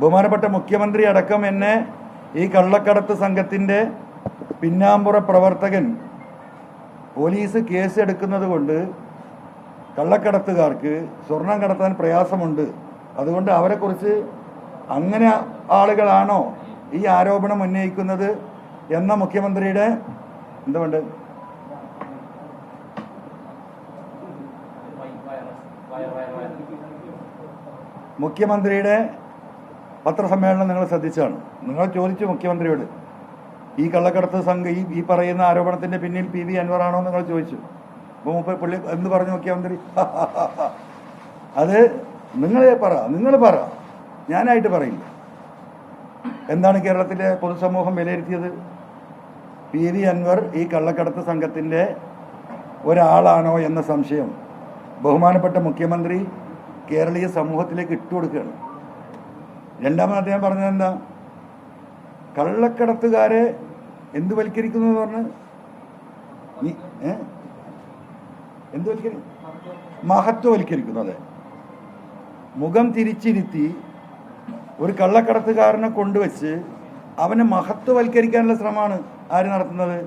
ബഹുമാനപ്പെട്ട മുഖ്യമന്ത്രി അടക്കം എന്നെ ഈ കള്ളക്കടത്ത് സംഘത്തിന്റെ പിന്നാമ്പുറ പ്രവർത്തകൻ പോലീസ് കേസ് എടുക്കുന്നത് കൊണ്ട് കള്ളക്കടത്തുകാർക്ക് സ്വർണം കടത്താൻ പ്രയാസമുണ്ട്. അതുകൊണ്ട് അവരെക്കുറിച്ച് അങ്ങനെ ആളുകളാണോ ഈ ആരോപണം ഉന്നയിക്കുന്നത് എന്ന മുഖ്യമന്ത്രിയുടെ എന്തുകൊണ്ട് മുഖ്യമന്ത്രിയുടെ പത്രസമ്മേളനം നിങ്ങൾ ശ്രദ്ധിച്ചാണ്. നിങ്ങൾ ചോദിച്ചു മുഖ്യമന്ത്രിയോട് ഈ കള്ളക്കടത്ത് സംഘം ഈ ഈ പറയുന്ന ആരോപണത്തിന്റെ പിന്നിൽ പി വി അൻവറാണോ എന്ന് നിങ്ങൾ ചോദിച്ചു. അപ്പോൾ മുപ്പ പുള്ളി എന്ന് പറഞ്ഞു മുഖ്യമന്ത്രി. അത് നിങ്ങളെ പറ നിങ്ങൾ പറ. ഞാനായിട്ട് പറയില്ല. എന്താണ് കേരളത്തിലെ പൊതുസമൂഹം വിലയിരുത്തിയത്? പി വി അൻവർ ഈ കള്ളക്കടത്ത് സംഘത്തിന്റെ ഒരാളാണോ എന്ന സംശയം ബഹുമാനപ്പെട്ട മുഖ്യമന്ത്രി കേരളീയ സമൂഹത്തിലേക്ക് ഇട്ടുകൊടുക്കുകയാണ്. രണ്ടാമത് ഞാൻ പറഞ്ഞത് എന്താ? കള്ളക്കടത്തുകാരെ എന്ത് വൽക്കരിക്കുന്നു എന്ന് പറഞ്ഞ്? നീ എന്ത് വൽക്കരി? മഹത്വവൽക്കരിക്കുന്നു അതെ. മുഖം തിരിച്ചിരുത്തി ഒരു കള്ളക്കടത്തുകാരനെ കൊണ്ടുവച്ച് അവനെ മഹത്വവൽക്കരിക്കാനുള്ള ശ്രമമാണ് ആര് നടത്തുന്നത്?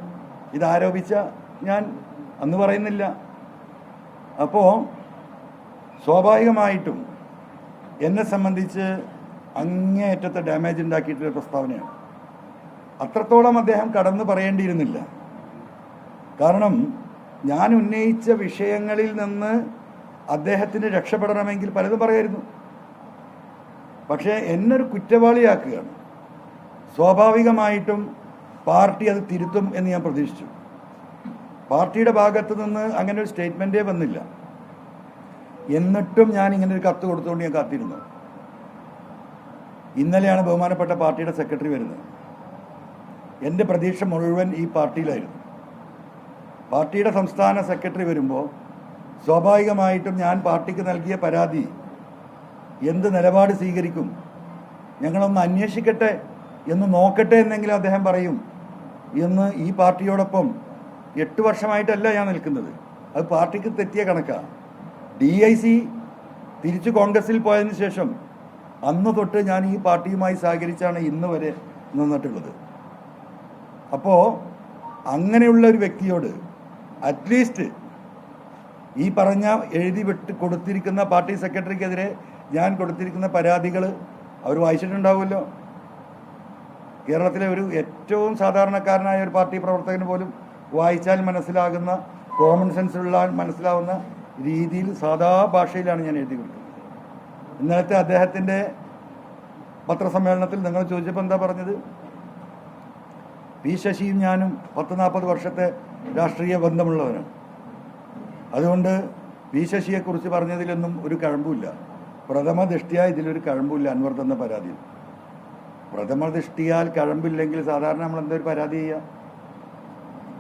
ഇതാരോപിച്ച ഞാൻ അന്ന് പറയുന്നില്ല. അപ്പോൾ സ്വാഭാവികമായിട്ടും എന്നെ സംബന്ധിച്ച് അങ്ങേയറ്റത്തെ ഡാമേജ് ഉണ്ടാക്കിയിട്ടുള്ള പ്രസ്താവനയാണ്. അത്രത്തോളം അദ്ദേഹം കടന്നു പറയേണ്ടിയിരുന്നില്ല. കാരണം ഞാൻ ഉന്നയിച്ച വിഷയങ്ങളിൽ നിന്ന് അദ്ദേഹത്തിന് രക്ഷപ്പെടണമെങ്കിൽ പലതും പറയായിരുന്നു. പക്ഷേ എന്നൊരു കുറ്റവാളിയാക്കുകയാണ്. സ്വാഭാവികമായിട്ടും പാർട്ടി അത് തിരുത്തും എന്ന് ഞാൻ പ്രതീക്ഷിച്ചു. പാർട്ടിയുടെ ഭാഗത്ത് നിന്ന് അങ്ങനെ ഒരു സ്റ്റേറ്റ്മെന്റേ വന്നില്ല. എന്നിട്ടും ഞാൻ ഇങ്ങനെ ഒരു കത്ത് കൊടുത്തുകൊണ്ട് ഞാൻ കാത്തിരുന്നു. ഇന്നലെയാണ് ബഹുമാനപ്പെട്ട പാർട്ടിയുടെ സെക്രട്ടറി വരുന്നത്. എന്റെ പ്രതീക്ഷ മുഴുവൻ ഈ പാർട്ടിയിലായിരുന്നു. പാർട്ടിയുടെ സംസ്ഥാന സെക്രട്ടറി വരുമ്പോൾ സ്വാഭാവികമായിട്ടും ഞാൻ പാർട്ടിക്ക് നൽകിയ പരാതി എന്ത് നിലപാട് സ്വീകരിക്കും ഞങ്ങളൊന്ന് അന്വേഷിക്കട്ടെ എന്ന് നോക്കട്ടെ എന്നെങ്കിലും അദ്ദേഹം പറയും എന്ന് ഈ പാർട്ടിയോടൊപ്പം എട്ട് വർഷമായിട്ടല്ല ഞാൻ നിൽക്കുന്നത്. അത് പാർട്ടിക്ക് തെറ്റിയ കണക്കാണ് ഡി ഐ സി തിരിച്ച് കോൺഗ്രസിൽ പോയതിന് ശേഷം അന്ന് തൊട്ട് ഞാൻ ഈ പാർട്ടിയുമായി സഹകരിച്ചാണ് ഇന്ന് വരെ നിന്നിട്ടുള്ളത്. അപ്പോൾ അങ്ങനെയുള്ള ഒരു വ്യക്തിയോട് അറ്റ്ലീസ്റ്റ് ഈ പറഞ്ഞ എഴുതി വിട്ട് കൊടുത്തിരിക്കുന്ന പാർട്ടി സെക്രട്ടറിക്കെതിരെ ഞാൻ കൊടുത്തിരിക്കുന്ന പരാതികൾ അവർ വായിച്ചിട്ടുണ്ടാവുമല്ലോ. കേരളത്തിലെ ഒരു ഏറ്റവും സാധാരണക്കാരനായ ഒരു പാർട്ടി പ്രവർത്തകന് പോലും വായിച്ചാൽ മനസ്സിലാകുന്ന കോമൺ സെൻസ് ഉള്ള മനസ്സിലാവുന്ന രീതിയിൽ സാധാ ഭാഷയിലാണ് ഞാൻ എഴുതി കൊടുക്കുന്നത്. ഇന്നലത്തെ അദ്ദേഹത്തിന്റെ പത്രസമ്മേളനത്തിൽ നിങ്ങൾ ചോദിച്ചപ്പോൾ എന്താ പറഞ്ഞത്? പി ശശിയും ഞാനും പത്ത് നാൽപ്പത് വർഷത്തെ രാഷ്ട്രീയ ബന്ധമുള്ളവനാണ് അതുകൊണ്ട് പി ശശിയെക്കുറിച്ച് പറഞ്ഞതിലൊന്നും ഒരു കഴമ്പുമില്ല. പ്രഥമ ദൃഷ്ടിയാൽ ഇതിലൊരു കഴമ്പില്ല അൻവർ തന്ന പരാതിയിൽ. പ്രഥമ ദൃഷ്ടിയാൽ കഴമ്പില്ലെങ്കിൽ സാധാരണ നമ്മൾ എന്തൊരു പരാതി ചെയ്യുക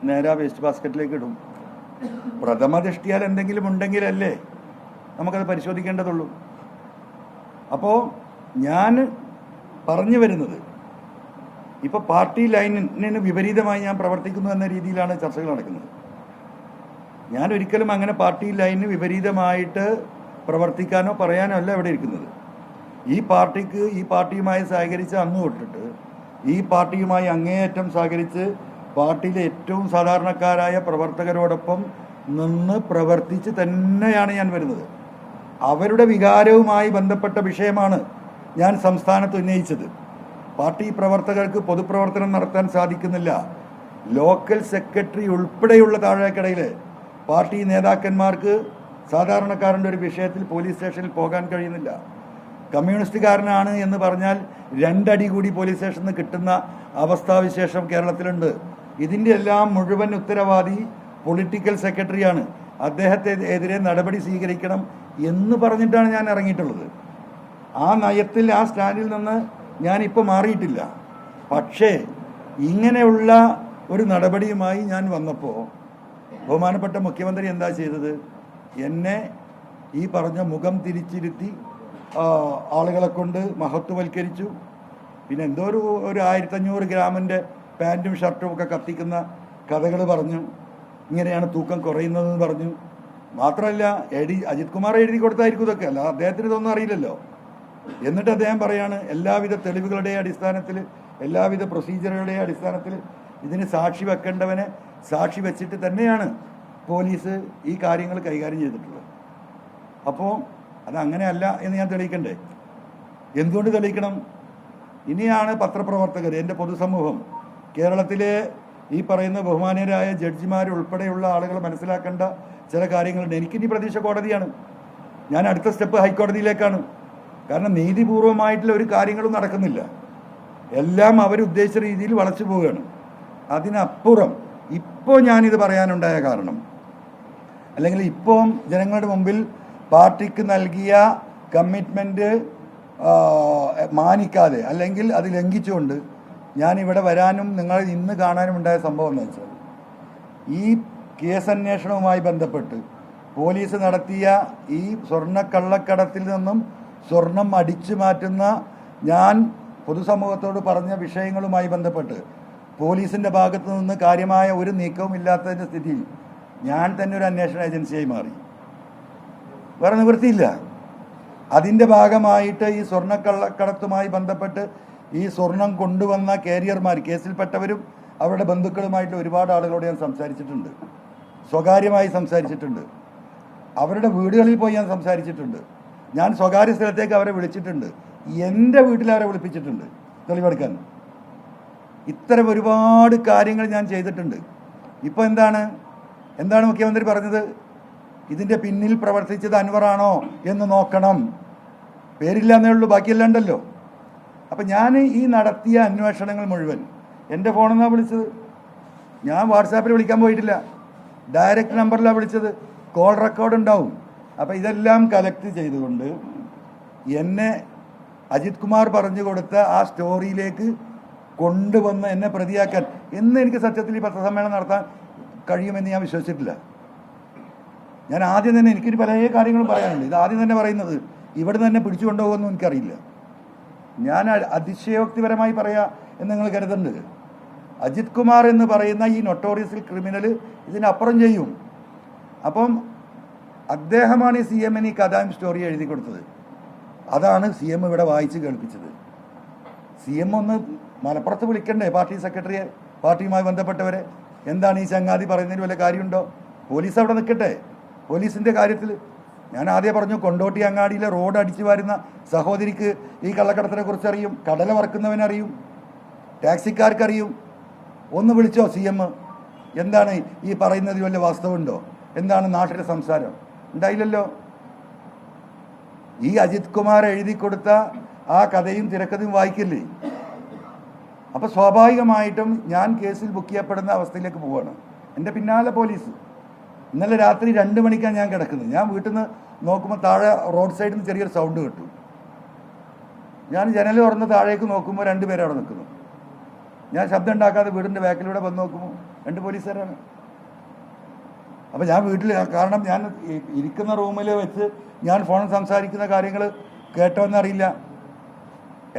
നേരെ വേസ്റ്റ് ബാസ്ക്കറ്റിലേക്ക് ഇടും. പ്രഥമ ദൃഷ്ടിയാൽ എന്തെങ്കിലും ഉണ്ടെങ്കിലല്ലേ നമുക്കത് പരിശോധിക്കേണ്ടതുള്ളൂ. അപ്പോൾ ഞാൻ പറഞ്ഞു വരുന്നത് ഇപ്പോൾ പാർട്ടി ലൈനിന് വിപരീതമായി ഞാൻ പ്രവർത്തിക്കുന്നു എന്ന രീതിയിലാണ് ചർച്ചകൾ നടക്കുന്നത്. ഞാൻ ഒരിക്കലും അങ്ങനെ പാർട്ടി ലൈനിന് വിപരീതമായിട്ട് പ്രവർത്തിക്കാനോ പറയാനോ അല്ല ഇവിടെ ഇരിക്കുന്നത്. ഈ പാർട്ടിക്ക് ഈ പാർട്ടിയുമായി സഹകരിച്ച് അന്ന് തൊട്ടിട്ട് ഈ പാർട്ടിയുമായി അങ്ങേയറ്റം സഹകരിച്ച് പാർട്ടിയിലെ ഏറ്റവും സാധാരണക്കാരായ പ്രവർത്തകരോടൊപ്പം നിന്ന് പ്രവർത്തിച്ച് തന്നെയാണ് ഞാൻ വരുന്നത്. അവരുടെ വികാരവുമായി ബന്ധപ്പെട്ട വിഷയമാണ് ഞാൻ സംസ്ഥാനത്ത് ഉന്നയിച്ചത്. പാർട്ടി പ്രവർത്തകർക്ക് പൊതുപ്രവർത്തനം നടത്താൻ സാധിക്കുന്നില്ല. ലോക്കൽ സെക്രട്ടറി ഉൾപ്പെടെയുള്ള താഴേക്കടയിൽ പാർട്ടി നേതാക്കന്മാർക്ക് സാധാരണക്കാരന്റെ ഒരു വിഷയത്തിൽ പോലീസ് സ്റ്റേഷനിൽ പോകാൻ കഴിയുന്നില്ല. കമ്മ്യൂണിസ്റ്റുകാരനാണ് എന്ന് പറഞ്ഞാൽ രണ്ടടി കൂടി പോലീസ് സ്റ്റേഷനിൽ കിട്ടുന്ന അവസ്ഥാവിശേഷം കേരളത്തിലുണ്ട്. ഇതിന്റെ എല്ലാം മുഴുവൻ ഉത്തരവാദി പൊളിറ്റിക്കൽ സെക്രട്ടറിയാണ്. അദ്ദേഹത്തെ എതിരെ നടപടി സ്വീകരിക്കണം എന്ന് പറഞ്ഞിട്ടാണ് ഞാൻ ഇറങ്ങിയിട്ടുള്ളത്. ആ നയത്തിൽ ആ സ്റ്റാൻഡിൽ നിന്ന് ഞാനിപ്പോൾ മാറിയിട്ടില്ല. പക്ഷേ ഇങ്ങനെയുള്ള ഒരു നടപടിയുമായി ഞാൻ വന്നപ്പോൾ ബഹുമാനപ്പെട്ട മുഖ്യമന്ത്രി എന്താ ചെയ്തത്? എന്നെ ഈ പറഞ്ഞ മുഖം തിരിച്ചിരുത്തി ആളുകളെ കൊണ്ട് മഹത്വവൽക്കരിച്ചു. പിന്നെ എന്തോ ഒരു ഒരു ആയിരത്തഞ്ഞൂറ് ഗ്രാമിന്റെ പാന്റും ഷർട്ടും ഒക്കെ കത്തിക്കുന്ന കഥകൾ പറഞ്ഞു. ഇങ്ങനെയാണ് തൂക്കം കുറയുന്നതെന്ന് പറഞ്ഞു. മാത്രമല്ല എഴുതി അജിത് കുമാർ എഴുതി കൊടുത്തായിരിക്കും ഇതൊക്കെ. അല്ല അദ്ദേഹത്തിന് ഇതൊന്നും അറിയില്ലല്ലോ. എന്നിട്ട് അദ്ദേഹം പറയാണ് എല്ലാവിധ തെളിവുകളുടെ അടിസ്ഥാനത്തിൽ എല്ലാവിധ പ്രൊസീജിയറുകളുടെ അടിസ്ഥാനത്തിൽ ഇതിന് സാക്ഷി വെക്കേണ്ടവനെ സാക്ഷി വെച്ചിട്ട് തന്നെയാണ് പോലീസ് ഈ കാര്യങ്ങൾ കൈകാര്യം ചെയ്തിട്ടുള്ളത്. അപ്പോൾ അത് അങ്ങനെയല്ല എന്ന് ഞാൻ തെളിയിക്കണ്ടേ? എന്തുകൊണ്ട് തെളിയിക്കണം? ഇനിയാണ് പത്രപ്രവർത്തകർ എന്റെ പൊതുസമൂഹം കേരളത്തിലെ ഈ പറയുന്ന ബഹുമാനീയരായ ജഡ്ജിമാരുൾപ്പെടെയുള്ള ആളുകൾ മനസ്സിലാക്കേണ്ട ചില കാര്യങ്ങളുണ്ട്. എനിക്കിനി പ്രതീക്ഷ കോടതിയാണ്. ഞാൻ അടുത്ത സ്റ്റെപ്പ് ഹൈക്കോടതിയിലേക്കാണ്. കാരണം നീതിപൂർവമായിട്ടുള്ള ഒരു കാര്യങ്ങളും നടക്കുന്നില്ല. എല്ലാം അവരുദ്ദേശിച്ച രീതിയിൽ വളച്ചു പോവുകയാണ്. അതിനപ്പുറം ഇപ്പോൾ ഞാനിത് പറയാനുണ്ടായ കാരണം അല്ലെങ്കിൽ ഇപ്പോൾ ജനങ്ങളുടെ മുമ്പിൽ പാർട്ടിക്ക് നൽകിയ കമ്മിറ്റ്മെന്റ് മാനിക്കാതെ അല്ലെങ്കിൽ അത് ലംഘിച്ചുകൊണ്ട് ഞാൻ ഇവിടെ വരാനും നിങ്ങൾ ഇന്ന് കാണാനും ഉണ്ടായ സംഭവം എന്ന് വെച്ചാൽ ഈ കേസ് അന്വേഷണവുമായി ബന്ധപ്പെട്ട് പോലീസ് നടത്തിയ ഈ സ്വർണക്കള്ളക്കടത്തിൽ നിന്നും സ്വർണം അടിച്ചു മാറ്റുന്ന ഞാൻ പൊതുസമൂഹത്തോട് പറഞ്ഞ വിഷയങ്ങളുമായി ബന്ധപ്പെട്ട് പോലീസിന്റെ ഭാഗത്തു നിന്ന് കാര്യമായ ഒരു നീക്കവും ഇല്ലാത്തതിന്റെ സ്ഥിതിയിൽ ഞാൻ തന്നെ ഒരു അന്വേഷണ ഏജൻസിയായി മാറി. വേറെ നിവൃത്തിയില്ല. അതിന്റെ ഭാഗമായിട്ട് ഈ സ്വർണക്കള്ളക്കടത്തുമായി ബന്ധപ്പെട്ട് ഈ സ്വർണം കൊണ്ടുവന്ന കാരിയർമാർ കേസിൽപ്പെട്ടവരും അവരുടെ ബന്ധുക്കളുമായിട്ട് ഒരുപാട് ആളുകളോട് ഞാൻ സംസാരിച്ചിട്ടുണ്ട്. സ്വകാര്യമായി സംസാരിച്ചിട്ടുണ്ട്. അവരുടെ വീടുകളിൽ പോയി ഞാൻ സംസാരിച്ചിട്ടുണ്ട്. ഞാൻ സ്വകാര്യ സ്ഥലത്തേക്ക് അവരെ വിളിച്ചിട്ടുണ്ട്. എന്റെ വീട്ടിൽ അവരെ വിളിപ്പിച്ചിട്ടുണ്ട്. തെളിവെടുക്കാൻ. ഇത്തരം ഒരുപാട് കാര്യങ്ങൾ ഞാൻ ചെയ്തിട്ടുണ്ട്. ഇപ്പോൾ എന്താണ്? എന്താണ് മുഖ്യമന്ത്രി പറഞ്ഞത്? ഇതിന്റെ പിന്നിൽ പ്രവർത്തിച്ചത് അൻവറാണോ എന്ന് നോക്കണം. പേരില്ല ഉള്ളൂ ബാക്കിയെല്ലാം ഉണ്ടല്ലോ. അപ്പം ഞാൻ ഈ നടത്തിയ അന്വേഷണങ്ങൾ മുഴുവൻ എന്റെ ഫോണിൽ നിന്നാണ് വിളിച്ചത്? ഞാൻ വാട്സാപ്പിൽ വിളിക്കാൻ പോയിട്ടില്ല. ഡയറക്റ്റ് നമ്പറിലാണ് വിളിച്ചത്. കോൾ റെക്കോർഡ് ഉണ്ടാവും. അപ്പം ഇതെല്ലാം കലക്ട് ചെയ്തുകൊണ്ട് എന്നെ അജിത് കുമാർ പറഞ്ഞു കൊടുത്ത ആ സ്റ്റോറിയിലേക്ക് കൊണ്ടുവന്ന് എന്നെ പ്രതിയാക്കാൻ. എന്ന് എനിക്ക് സത്യത്തിൽ ഈ പത്രസമ്മേളനം നടത്താൻ കഴിയുമെന്ന് ഞാൻ വിശ്വസിച്ചിട്ടില്ല. ഞാൻ ആദ്യം തന്നെ എനിക്കൊരു പല കാര്യങ്ങളും പറയാനുണ്ട്. ഇത് ആദ്യം തന്നെ പറയുന്നത് ഇവിടെ തന്നെ പിടിച്ചു കൊണ്ടുപോകുമെന്നും എനിക്കറിയില്ല. ഞാൻ അതിശയോക്തിപരമായി പറയാ എന്ന് നിങ്ങൾ കരുതുന്നുണ്ട് അജിത് കുമാർ എന്ന് പറയുന്ന ഈ നൊട്ടോറിയസിൽ ക്രിമിനൽ ഇതിനപ്പുറം ചെയ്യും. അപ്പം അദ്ദേഹമാണ് ഈ സി എമ്മിന് ഈ കഥാം സ്റ്റോറി എഴുതി കൊടുത്തത്. അതാണ് സി എം ഇവിടെ വായിച്ച് കേൾപ്പിച്ചത്. സി എം ഒന്ന് മലപ്പുറത്ത് വിളിക്കണ്ടേ പാർട്ടി സെക്രട്ടറിയെ പാർട്ടിയുമായി ബന്ധപ്പെട്ടവരെ? എന്താണ് ഈ ചങ്ങാതി പറയുന്നതിന് വല്ല കാര്യമുണ്ടോ? പോലീസ് അവിടെ നിൽക്കട്ടെ. പോലീസിന്റെ കാര്യത്തിൽ ഞാൻ ആദ്യം പറഞ്ഞു കൊണ്ടോട്ടി അങ്ങാടിയിലെ റോഡ് അടിച്ചു വരുന്ന സഹോദരിക്ക് ഈ കള്ളക്കടത്തിനെ കുറിച്ച് അറിയും കടല വറക്കുന്നവനറിയും ടാക്സിക്കാർക്കറിയും ഒന്ന് വിളിച്ചോ സി എം? എന്താണ് ഈ പറയുന്നത് വല്ല വാസ്തവമുണ്ടോ എന്താണ് നാട്ടിലെ സംസാരം? ഉണ്ടായില്ലല്ലോ. ഈ അജിത് കുമാർ എഴുതി കൊടുത്ത ആ കഥയും തിരക്കഥയും വായിക്കില്ലേ? അപ്പോൾ സ്വാഭാവികമായിട്ടും ഞാൻ കേസിൽ ബുക്ക് ചെയ്യപ്പെടുന്ന അവസ്ഥയിലേക്ക് പോവുകയാണ് എന്റെ പിന്നാലെ പോലീസ്. ഇന്നലെ രാത്രി രണ്ട് മണിക്കാണ് ഞാൻ കിടക്കുന്നത്. ഞാൻ വീട്ടിൽ നിന്ന് നോക്കുമ്പോൾ താഴെ റോഡ് സൈഡിൽ നിന്ന് ചെറിയൊരു സൗണ്ട് കിട്ടും. ഞാൻ ജനൽ തുറന്ന് താഴേക്ക് നോക്കുമ്പോൾ രണ്ട് പേര് അവിടെ നിൽക്കുന്നു. ഞാൻ ശബ്ദം ഉണ്ടാക്കാതെ വീടിന്റെ ബാക്കിലൂടെ വന്ന് നോക്കുമ്പോൾ രണ്ട് പോലീസുകാരാണ്. അപ്പോൾ ഞാൻ വീട്ടിൽ കാരണം ഞാൻ ഇരിക്കുന്ന റൂമിൽ വെച്ച് ഞാൻ ഫോണിൽ സംസാരിക്കുന്ന കാര്യങ്ങൾ കേട്ടോന്നറിയില്ല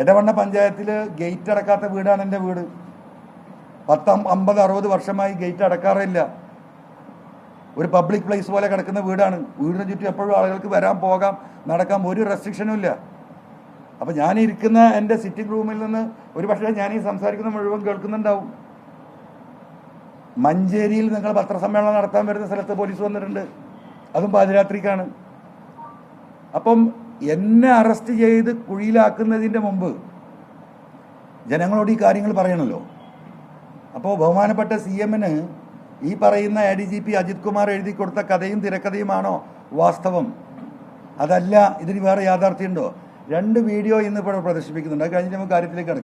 ഇടവണ്ണ പഞ്ചായത്തിൽ ഗേറ്റ് അടക്കാത്ത വീടാണ് എന്റെ വീട്. പത്ത് അമ്പത് അറുപത് വർഷമായി ഗേറ്റ് അടക്കാറില്ല. ഒരു പബ്ലിക് പ്ലേസ് പോലെ കിടക്കുന്ന വീടാണ്. വീടിന് ചുറ്റും എപ്പോഴും ആളുകൾക്ക് വരാൻ പോകാം നടക്കാം ഒരു റെസ്ട്രിക്ഷനും ഇല്ല. അപ്പം ഞാൻ ഇരിക്കുന്ന എന്റെ സിറ്റിംഗ് റൂമിൽ നിന്ന് ഒരു പക്ഷേ ഞാൻ ഈ സംസാരിക്കുന്ന മുഴുവൻ കേൾക്കുന്നുണ്ടാവും. മഞ്ചേരിയിൽ നിങ്ങൾ പത്രസമ്മേളനം നടത്താൻ വരുന്ന സ്ഥലത്ത് പോലീസ് വന്നിട്ടുണ്ട്. അതും പാതിരാത്രിക്കാണ്. അപ്പം എന്നെ അറസ്റ്റ് ചെയ്ത് കുഴിയിലാക്കുന്നതിന്റെ മുമ്പ് ജനങ്ങളോട് ഈ കാര്യങ്ങൾ പറയണല്ലോ. അപ്പോൾ ബഹുമാനപ്പെട്ട സി എമ്മിന് ഈ പറയുന്ന A D G P Ajith Kumar എഴുതി കൊടുത്ത കഥയും തിരക്കഥയുമാണോ? വാസ്തവം. അതല്ല ഇതിന് വേറെ യാഥാർത്ഥ്യമുണ്ടോ? രണ്ട് വീഡിയോ ഇന്ന് ഇപ്പോൾ പ്രദർശിപ്പിക്കുന്നുണ്ട്. അത് കഴിഞ്ഞ് നമുക്ക് കാര്യത്തിലേക്ക് കിടക്കാം.